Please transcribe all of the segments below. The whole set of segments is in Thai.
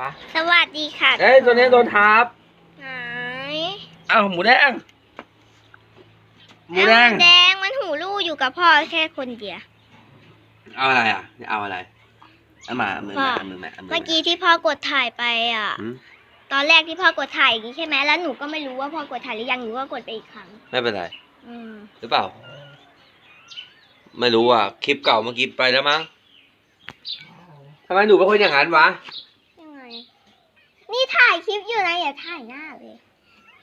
ปะสวัสดีค่ะเอ้ยตัวนี้โดนทับไหนอ้าวหมูแดง หมูแดงเอาหมูแดงมันหูลู่อยู่กับพ่อแค่คนเดียว เอาอะไรอะเอาอะไรเอามาเอามือพ่อ มาเอามือมาเอามือเมื่อกี้ที่พ่อกดถ่ายไปอะ หืมตอนแรกที่พ่อกดถ่ายอย่างนี้ใช่ไหมแล้วหนูก็ไม่รู้ว่าพ่อกดถ่ายหรือยังหนูก็กดไปอีกครั้ง ไม่เป็นไร อืมหรือเปล่า ไม่รู้อะ คลิปเก่าเมื่อกี้ไปแล้วมั้งทำไมหนูเป็นคนอย่างนั้นวะยังไง นี่ถ่ายคลิปอยู่นะอย่าถ่ายหน้าเลย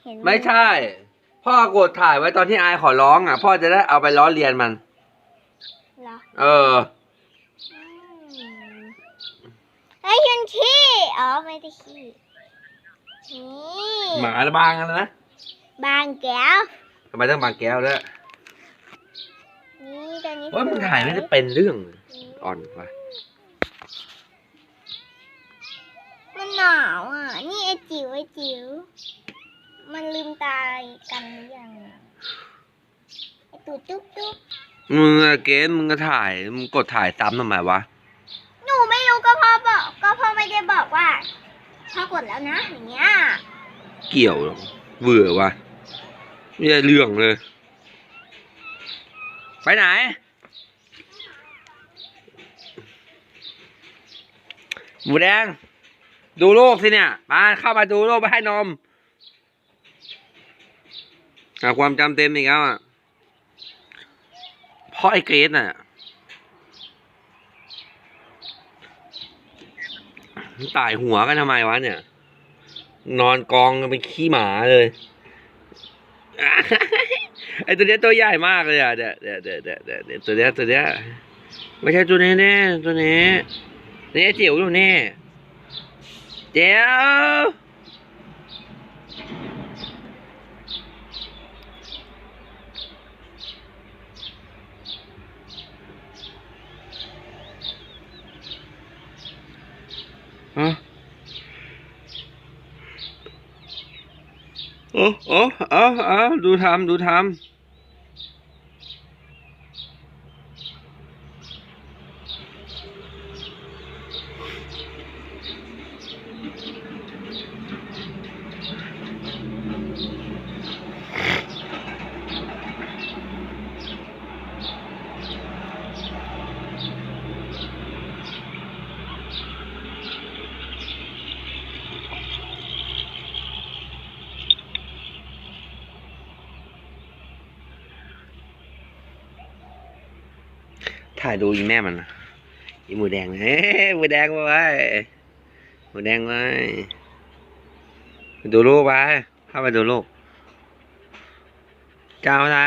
เห็นหไม่ใช่ พ่อกดถ่ายไว้ตอนที่อายขอร้องอะ พ่อจะได้เอาไปล้อเลียนมัน เหรอเออ อืมไอ้ยยันขี้อ๋อไม่ได้ขี้นี่หมาละบางกันนะบางแก้ว ทำไมต้องบางแก้วด้วยนี่ตัวนี้ว่ามันถ่ายไม่ได้เป็นเรื่องนี่อ่อนว่ะ ไอจิ๋วไอจิ๋ว มันลืมตากันหรือยังอะไอตูดจุ๊บจุ๊บมึงอะเกณฑ์มึงก็ถ่าย มึงกดถ่ายซ้ำทำไมวะ หนูไม่รู้ก็พ่อบอก ก็พ่อไม่ได้บอกว่าพ่อกดแล้วนะ อย่างเงี้ย เกี่ยวหรอเบื่อวะไม่ได้เรื่องเลย ไปไหน หมูแดง ดูโลกสิเนี่ย มาเข้ามาดูโลกไปให้นมหาความจำเต็มอีกแล้วอะเพราะไอ้เกรดน่ะ ตายหัวกันทำไมวะเนี่ย นอนกองกันเป็นขี้หมาเลย ไอตัวเนี้ยตัวใหญ่มากเลยอะเดี๋ยวเดี๋ยวเดี๋ยวเดี๋ยวเดี๋ยวตัวเนี้ยตัวเนี้ยไม่ใช่ตัวนี้แน่ตัวนี้นี่ไอ้จิ๋วอยู่นี่ เดี๋ยวฮะโอ้โอ้เอาเอาดูทำดูทำ ถ่ายดูอีแม่มันนะอีหมูแดงเฮ้หมูแดงมาไว้หมูแดงไว้ดูลูกไปเข้าไปดูลูกจะเอาอะไร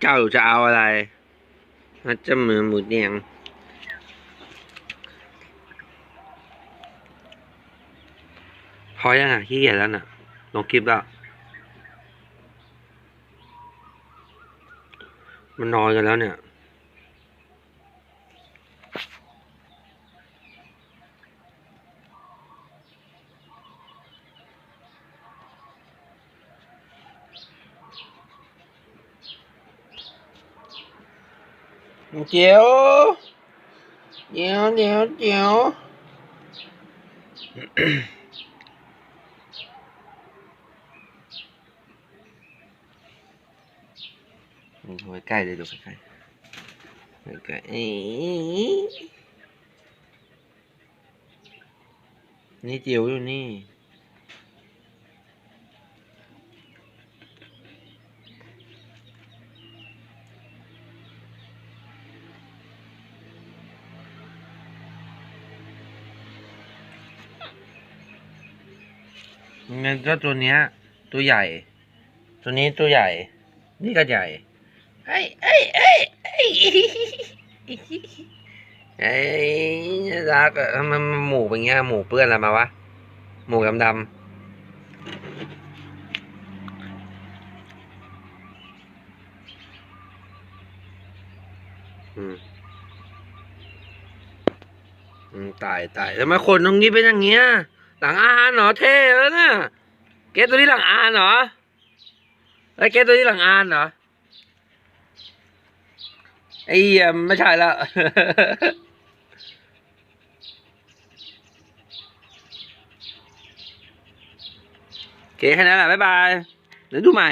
เจ้าจะเอาอะไรมันจะเหมือนหมูแดงพอยังอะขี้เกียจแล้วน่ะลงคลิปแล้วมันนอนกันแล้วเนี่ย เจียวเจียวเจียวเจียวดูใกล้ๆเลยดูใกล้ๆใกล้ๆเอ้ยนี่เจียวอยู่นี่ งั้นก็ตัวเนี้ย ตัวใหญ่ ตัวนี้ตัวใหญ่ นี่ก็ใหญ่เอ้ยเอ้ยเอ้ยเอ้ยเอ้รักอะทำไมมันหมูเป็นเงี้ยหมูเปื้อนอะไรมาวะ หมูดำดำอืมอืมตายตายทำไมคนตรงนี้เป็นอย่างเงี้ย หลังอาหารเหรอเท่แล้วเนี่ยเกตตัวนี้หลังอาหารเหรอไอ้เกตตัวนี้หลังอาหารเหรอไอ้ไม่ใช่แล้วโอเคแค่นั้นแหละบ๊ายบายเดี๋ยวดูใหม่